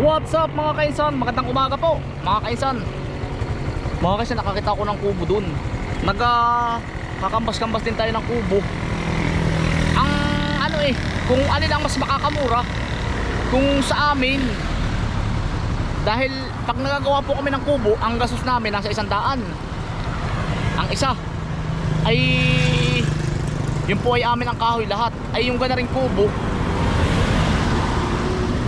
What's up mga kainsan? Magandang umaga po mga kainsan Mga kainsan nakakita ko ng kubo dun. Nagka kakambas-kambas din tayo ng kubo. Ang ano eh Kung alin ang mas makakamura Kung sa amin. Dahil pag nagagawa po kami ng kubo Ang gastos namin nasa isang daan. Ang isa Ay Yun po ay amin ang kahoy lahat. Ay yung gana rin kubo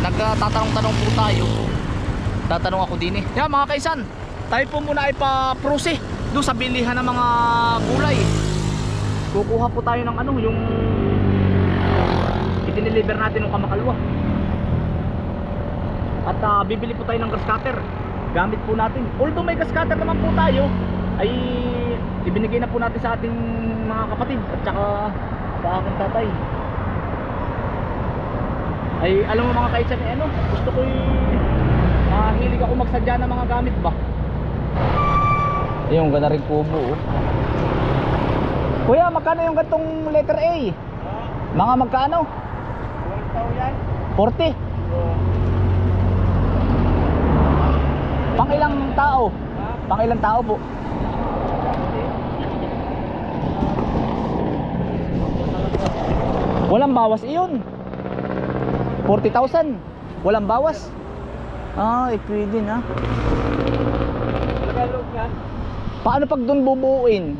nagtatanong-tanong po tayo. Tatanong ako din eh. Yan mga kaisan tayo po muna ay pa-prose doon sa bilihan ng mga gulay. Kukuha po tayo ng ano yung itiniliver natin ng kamakalwa. At ah, bibili po tayo ng gas cutter. Gamit po natin. Although may gas cutter naman po tayo ay ibinigay na po natin sa ating mga kapatid at saka sa aking tatay ay alam mo mga kaitsan eh, ano? Gusto ko mahilig ako magsadya ng mga gamit ba? Yung ganda rin kubo oh. kuya magkano yung gantong letter A? Mga magkano? 40 pang ilang tao? Pang ilang tao po? Walang bawas iyon 40,000 walang bawas ah eh pwede na paano pag doon bubuuin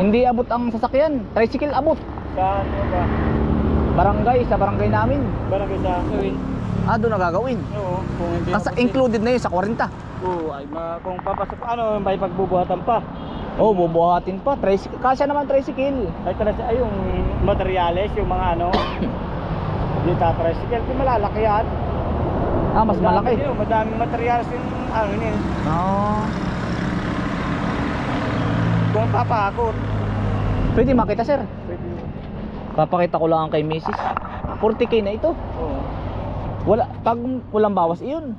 hindi abot ang sasakyan tricycle abot Saan ba? barangay sa barangay namin Barangay sa Gawin. ah doon nagagawin Oo, kung hindi included na yun sa 40 Oo, ay ma, kung papasok ano, may pagbubuhatan pa. oh bubuhatin pa tricycle kasya naman tricycle Ay talaga ay yung materyales, yung mga ano. Hindi tricycle, kung malalaki yan. ah mas malaki Madami yun, madaming materyales yung ano yun. ah Kung papakot. pwede makita sir Pwede. papakita ko lang kay Mrs. 40k na ito Oo. wala pag walang bawas iyon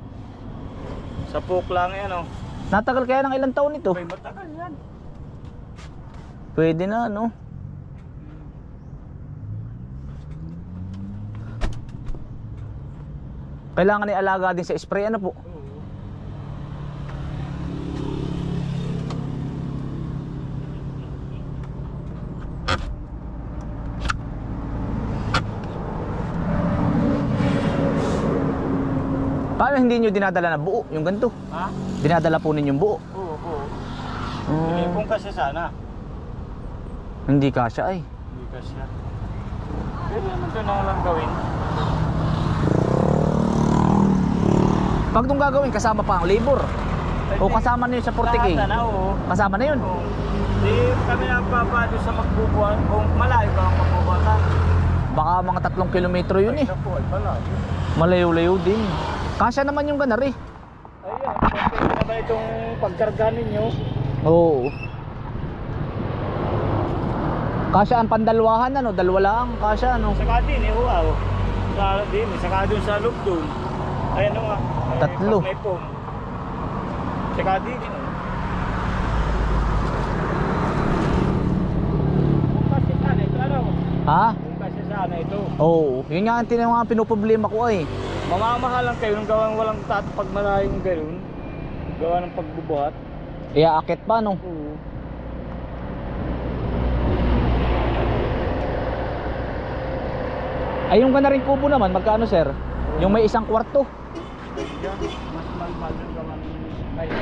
Sa poke lang yan oh. natagal kaya ng ilang taon ito May matagal yan. Pwede na, no? Kailangan ni alaga din sa spray, ano po? Paano hindi nyo dinadala na buo, yung ganito? Ha? Dinadala po ninyong buo. Oo, oo. Mm, Eh, kung kasi sana. hindi kasya ay. Hindi kasi. Pwede naman ito na lang gawin. Pag itong gagawin, kasama pa ang labor. O kasama na yun sa 40k. Lahat na, oo. Kasama na yun. Oo. Di kami nagpapado sa magbubuhan. Kung malayo ka ang magbubuhatan. Baka mga tatlong kilometro yun eh. Ay, naku, ay malayo. Malayo-layo din. Kasya naman yung ganar eh. Ayan, pwede naman itong pagkarga ninyo. Oo. Kasya ang pandalwahan ano, dalawa lang kasya ano. Saka din, eh, wow. Sa din, saka dun sa loob dun. Ayan o nga. Ay, Tatlo. May pom. Saka din, eh. Kung kasi sana ito, ano? Ha? Kasi sana ito. Oo, yun nga ang tinawag mga pinoproblema ko ay. Mamamahal lang kayo nung gawang walang tatapag malayong ganun. Gawa ng pagbubuhat. Iaakit pa no. Oo. Ay yung gana rin kubo naman, magkano sir? Yung may isang kwarto.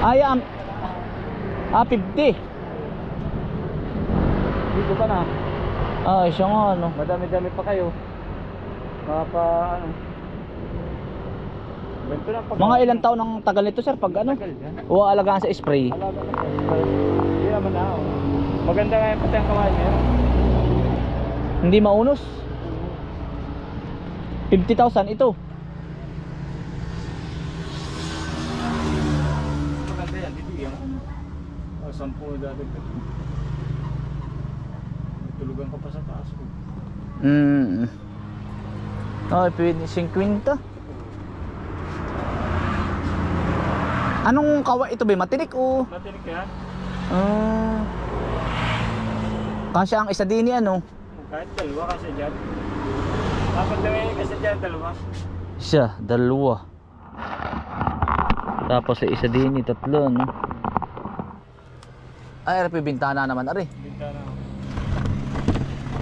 Ay, um, ah, 50. Dito pa na. Ah, siya nga ano. Madami-dami pa kayo. Mga pa ano. Ganito na pag Mga ilang taon ang tagal nito sir pag ano? Tagal yan. O alagaan sa spray. Alaga na yan. Hindi naman na. oh. Maganda nga yung pati ang kamay niya. Hindi maunos. 50,000 ito. Maganda yan. Dito yan. O, sampu na dati. Tulugan ka pa sa taas ko. Mm. Oh, pwede 50. Anong kawa ito ba? Matinik o? Natinig ka? Ah. Kasya ang isa din ni ano? Kahit dalawa kasi dyan. Dapat na kasi dyan dalawa. Siya, dalawa. Tapos sa isa din, tatlo, no? Ay, RP bintana naman, ari. Bintana.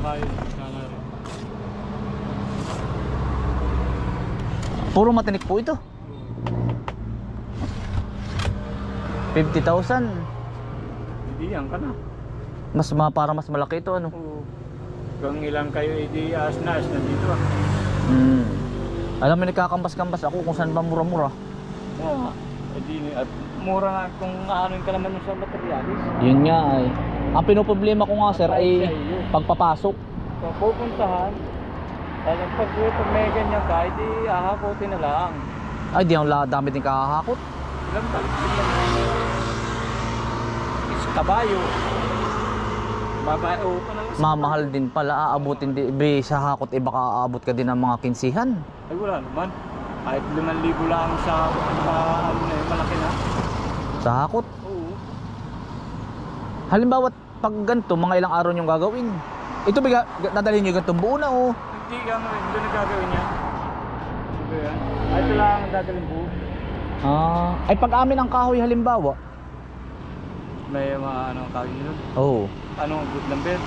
Kayo, bintana rin. Puro matinik po ito. 50,000. Hindi yan ka na. Mas ma, para mas malaki ito, ano? Oo. Kung ilang kayo, hindi as na, as na dito ah. Hmm. Alam mo, nagkakambas-kambas ako kung saan ba mura-mura. Yeah. Hindi, at mura nga kung aanin ka naman sa materialis. Yun nga ay. Ang pinoproblema ko nga sir ay pagpapasok. Kung pupuntahan, talagang pag, pag may ganyan ka, hindi ahakotin na lang. Ay, di ang dami din kakahakot. Ilang balik Is kabayo. Babae o pa lang. Mamahal din pala, aabutin di, be, sa hakot, eh baka aabot ka din ng mga kinsihan. Ay wala naman. Kahit 5,000 lang sa, sa ano na yun, malaki na. Sa hakot. Oo. Halimbawa, pag ganito, mga ilang araw niyong gagawin. Ito biga, dadalhin niyo ganitong buo na oh. Hindi ka nga, hindi na gagawin. Ito yan. Ay, ito lang ang dadalhin buo. Ah, ay pag amin ang kahoy halimbawa. May mga ano, kawin yun. Oo. Ano, good number.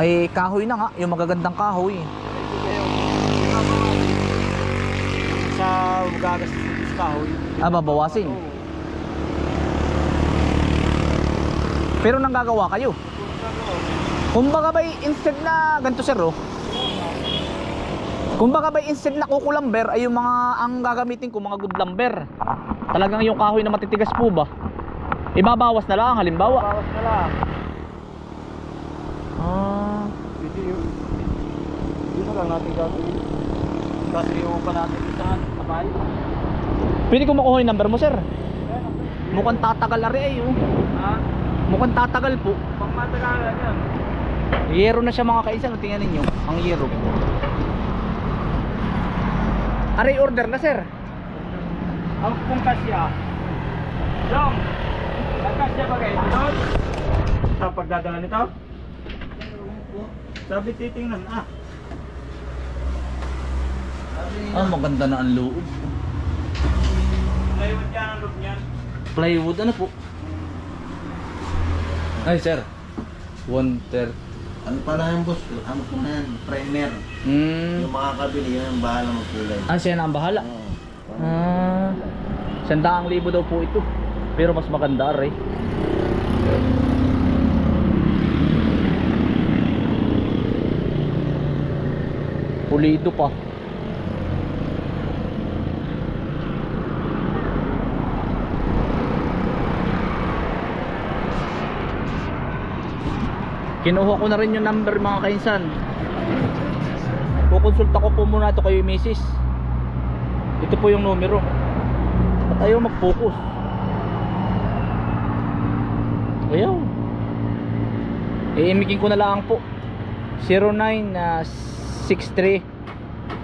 Ay kahoy na nga, yung magagandang kahoy. Ito kayo. Sa gagas sa kahoy. Ah, babawasin. Oo. Pero nang gagawa kayo. Kumbaga ba instead na ganito sir oh. Kumbaga ba instead na kukulamber ay yung mga ang gagamitin ko mga good lumber. Talagang yung kahoy na matitigas po ba? Ibabawas na lang halimbawa. Bawas na lang. Ah, Hindi yun. Hindi na lang natin gagawin. Kasi yung pa natin sa kabay. pwede ko makuha yung number mo sir. Mukhang tatagal na rin ay oh. Ha? Mukhang tatagal po. Pang matagalan yan. Yero na siya mga kaisa, no? tingnan ninyo. Ang yero. Aray order na sir. Ang kung kasya. Dong! Ang kasya ba kayo doon? Sa pagdadala nito? Sabi titingnan ah. Ah, maganda na ang loob. Plywood yan ang loob niyan. Plywood, ano po? Ay, sir. 130. Ano pa na yan, boss? Ano pa na yan? Primer. Hmm. Yung makakabili, yun ang bahala magkulay. Ah, siya na ang bahala. Oo. Ah. Sandaang libo daw po ito. Pero mas maganda, aray. Pulido pa. Kinuha ko na rin yung number mga kainsan. Kukonsulta ko po muna ito kayo misis. Ito po yung numero. At ayaw mag-focus. Ayaw. Iimikin ko na lang po. 0963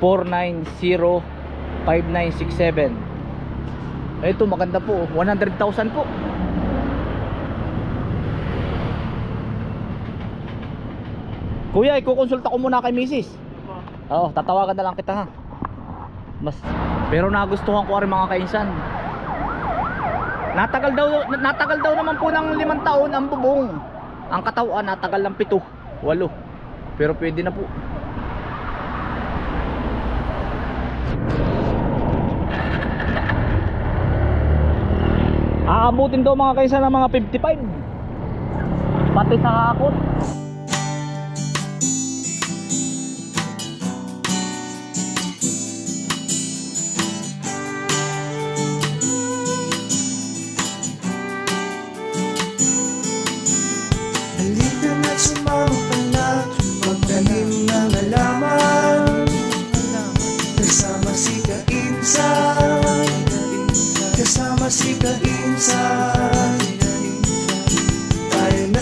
490 5967 Ito maganda po. 100,000 po. Kuya, ikukonsulta ko muna kay misis. Oo, tatawagan na lang kita ha. Mas pero nagustuhan ko rin mga kainsan. Natagal daw natagal daw naman po ng limang taon ang bubong. Ang katawan natagal ng pito, walo. Pero pwede na po. Aabutin daw mga kainsan ng mga 55. Pati sa hakot.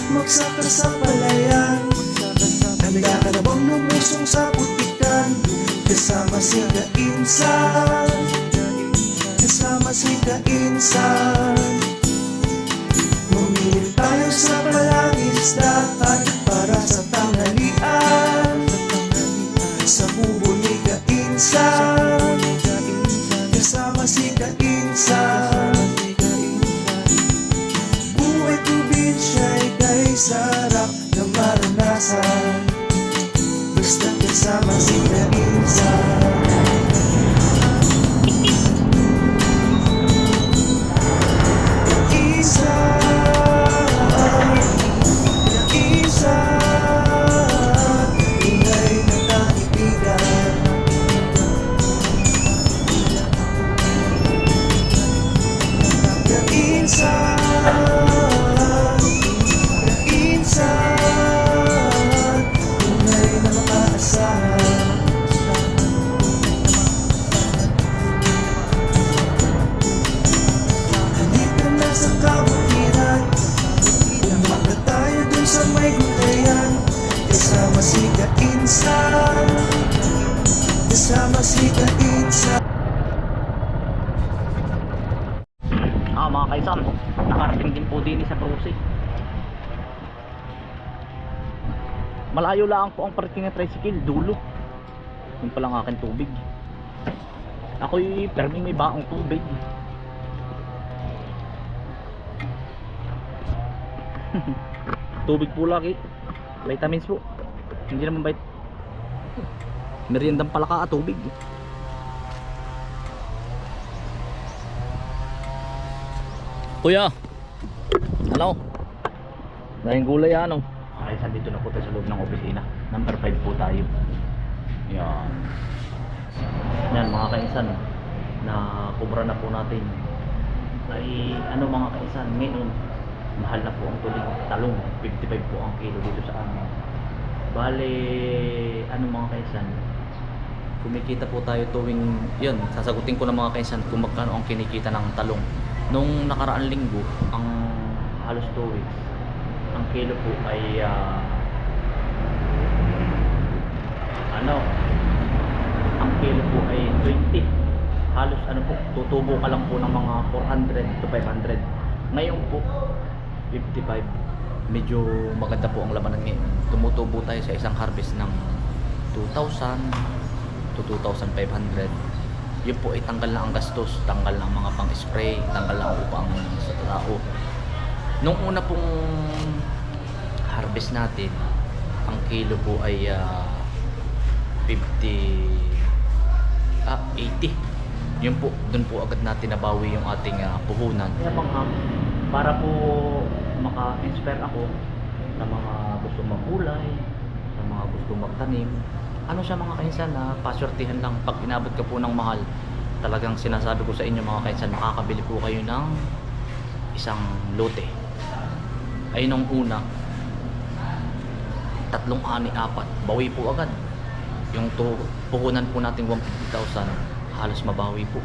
Na't magsaka sa palayan Handa ka na bang lumusong sa putikan Kasama si Kainsan. Kasama si Kainsan. Mamili tayo sa palangisdaan para sa tanghalian. Sa kubo ni Kainsan. Kasama si Kainsan Basta kasama si Kainsan Kainsan Ah, mga kaisan, nakarating din po din sa Cruce. Malayo lang po ang parking ng tricycle, dulo. Yun palang akin tubig. Ako'y perming may baong tubig. tubig po lagi. Vitamins po. Hindi naman bait. Meriendang palaka at tubig. Kuya. Ano? Dahil gulay ano? Ay, dito na po tayo sa loob ng opisina. Number 5 po tayo. Yan. Yan mga kaisan. Na kubra na po natin. Ay, ano mga kaisan, ngayon, mahal na po ang tuling talong. 55 po ang kilo dito sa amin. Bale, ano mga kaisan, kumikita po tayo tuwing, yun, sasagutin ko ng mga kaisan kung magkano ang kinikita ng talong. Nung nakaraan linggo, ang halos 2 weeks, ang kilo po ay ah, ano, ang kilo po ay 20. Halos ano po, tutubo ka lang po ng mga 400 to 500. Ngayon po, 55. Medyo maganda po ang labanan ngayon. Tumutubo tayo sa isang harvest ng 2,000 to 2,500 yun po ay tanggal na ang gastos tanggal na ang mga pang spray tanggal na ang upang sa tao nung una pong harvest natin ang kilo po ay ah, 50 ah 80 yun po dun po agad natin nabawi yung ating ah, puhunan. Kaya bang ah, para po maka-inspire ako sa mga gusto magkulay sa mga gusto magtanim ano siya mga kainsan na paswertihan lang pag inabot ka po ng mahal. Talagang sinasabi ko sa inyo mga kainsan makakabili po kayo ng isang lote. Ay nung una. Tatlong ani apat. Bawi po agad. Yung to, puhunan po natin 150,000 halos mabawi po.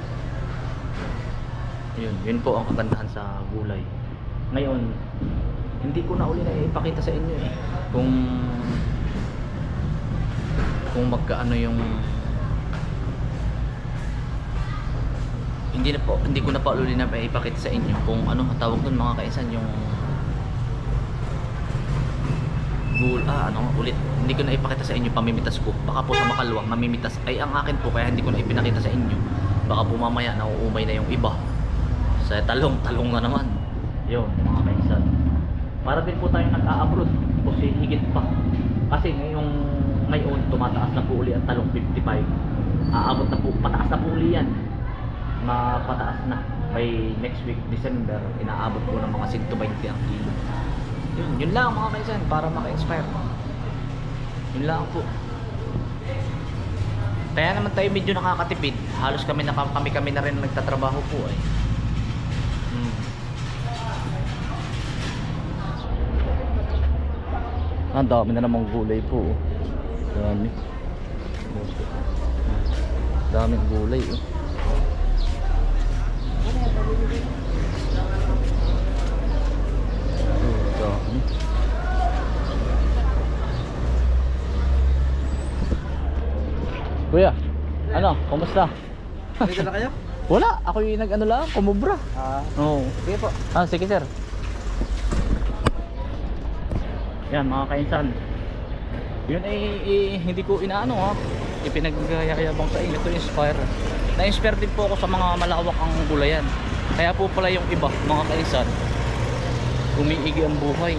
Yun, yun po ang kagandahan sa gulay. Ngayon hindi ko na uli na ipakita sa inyo eh kung kung magkaano yung hindi na po hindi ko na pa uli na ipakita sa inyo kung ano tawag doon mga kaisan yung gul ah ano ulit. Hindi ko na ipakita sa inyo pamimitas ko. Baka po sa makalwa mamimitas ay ang akin po kaya hindi ko na ipinakita sa inyo. Baka po mamaya nauumay na yung iba. Sa talong talong na naman. Yun mga kaisan. Para din po tayo nag-a-abroad o si higit pa. Kasi ngayong ngayon tumataas na po uli ang talong 55 aabot na po pataas na po uli yan. Mapataas na. By next week December inaabot po ng mga 120 ang kilo. Yun, yun lang mga kaisan para maka-inspire. Yun lang po. Kaya naman tayo medyo nakakatipid. Halos kami, naka, kami kami na rin nagtatrabaho po eh. Hmm. Ang dami na namang gulay po. Oh. Dami. Daming gulay. Oh. Oh, dami. Kuya, ano? Kumusta? Dito na kayo? Wala, ako yung nag-ano lang, kumubra. Ah, Oo. sige po. Ah, sige sir. Yan mga kainsan. Yun ay, ay hindi ko inaano ha. Ipinagyayabang sa inyo to inspire. na-inspire din po ako sa mga malawak ang gulayan. Kaya po pala yung iba, mga kainsan, umiigi ang buhay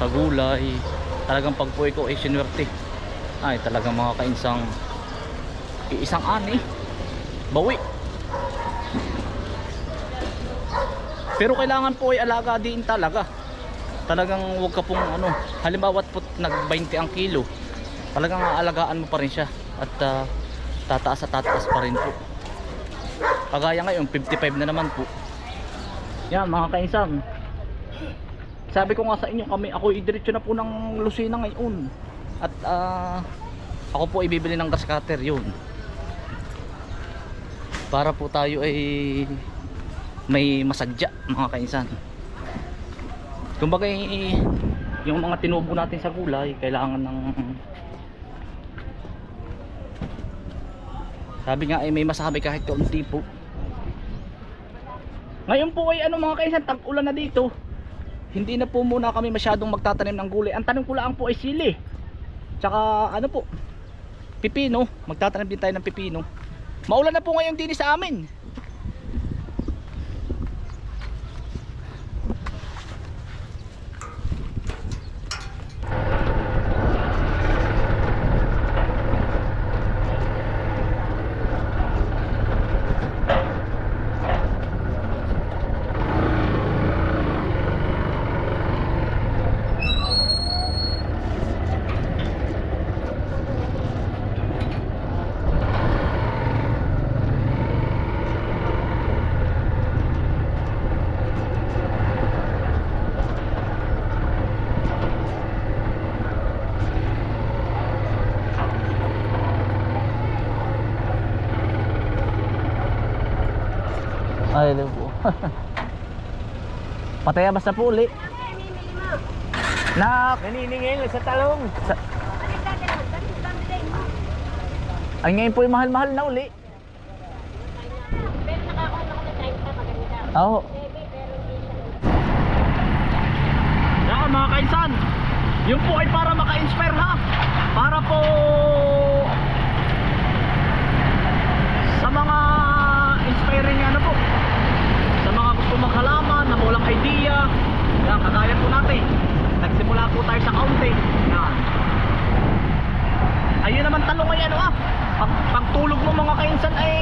sa gulay. Talagang pag po ikaw ay sinwerte, ay talagang mga kainsang iisang ani, bawi. Pero kailangan po ay alaga din talaga. Talagang wag ka pong ano, halimbawa po nag 20 ang kilo, talagang aalagaan mo pa rin siya at ah, tataas at tataas pa rin po. Kagaya ngayon, 55 na naman po. Yan mga kainsan. Sabi ko nga sa inyo, kami ako idiretso na po ng Lucena ngayon. At ah, ako po ibibili ng grass cutter yun. Para po tayo ay may masadya mga kainsan. Kumbaga eh, yung mga tinubo natin sa gulay, kailangan ng Sabi nga ay may masabi kahit kaunti po. Ngayon po ay ano mga kaisan, tag-ulan na dito. Hindi na po muna kami masyadong magtatanim ng gulay. Ang tanong ko lang po ay sili. Tsaka ano po, pipino. Magtatanim din tayo ng pipino. Maulan na po ngayon din sa amin. Ay, hello po. Patayabas na po uli. Nak! Naniningil sa talong. Ay ngayon po yung mahal-mahal na uli. Pero nakakuha ako ng time pa maganda. Oo. Yan mga kaisan. Yung po ay para maka-inspire ha. Para po sa mga inspiring ano po. Sa mga gusto maghalaman, na walang idea. Yan, kagaya po natin. Nagsimula po tayo sa kaunti. Yan. Ayun naman talong ay ano ah. Pag, pagtulog mo mga kainsan ay...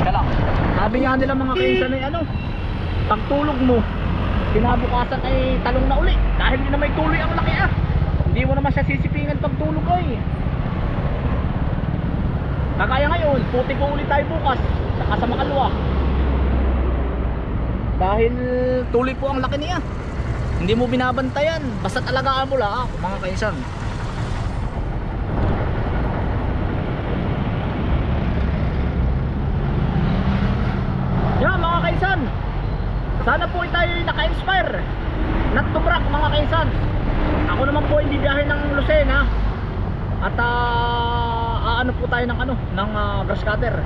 Ika lang. Sabi nga nila mga kainsan ay ano. Pagtulog mo, kinabukasan ay talong na uli dahil hindi na may tuloy ang laki ah hindi mo naman siya sisipingan pag tulog ay kagaya ngayon puti ko ulit tayo bukas saka sa makalwa dahil tuloy po ang laki niya. Hindi mo binabantayan. Basta alagaan mo lang ah, mga kaisan yan mga kaisan sana po ay tayo naka-inspire. Not to brag mga kaisan ako naman po hindi biyahe ng Lucena. At ah, aano po tayo ng ano ng ah, grass cutter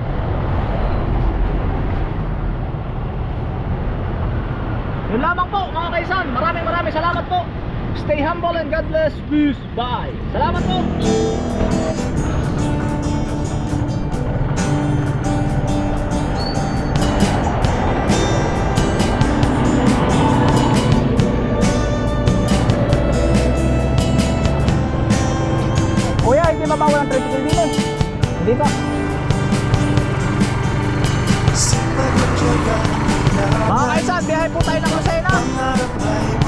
yun lamang po mga kaisan. Maraming maraming salamat po. Stay humble and God bless. Peace. Bye. Salamat po. Hindi mabawal ang tricycle dito. Hindi pa. Mga kaisan, biyahe po tayo ng Lucena.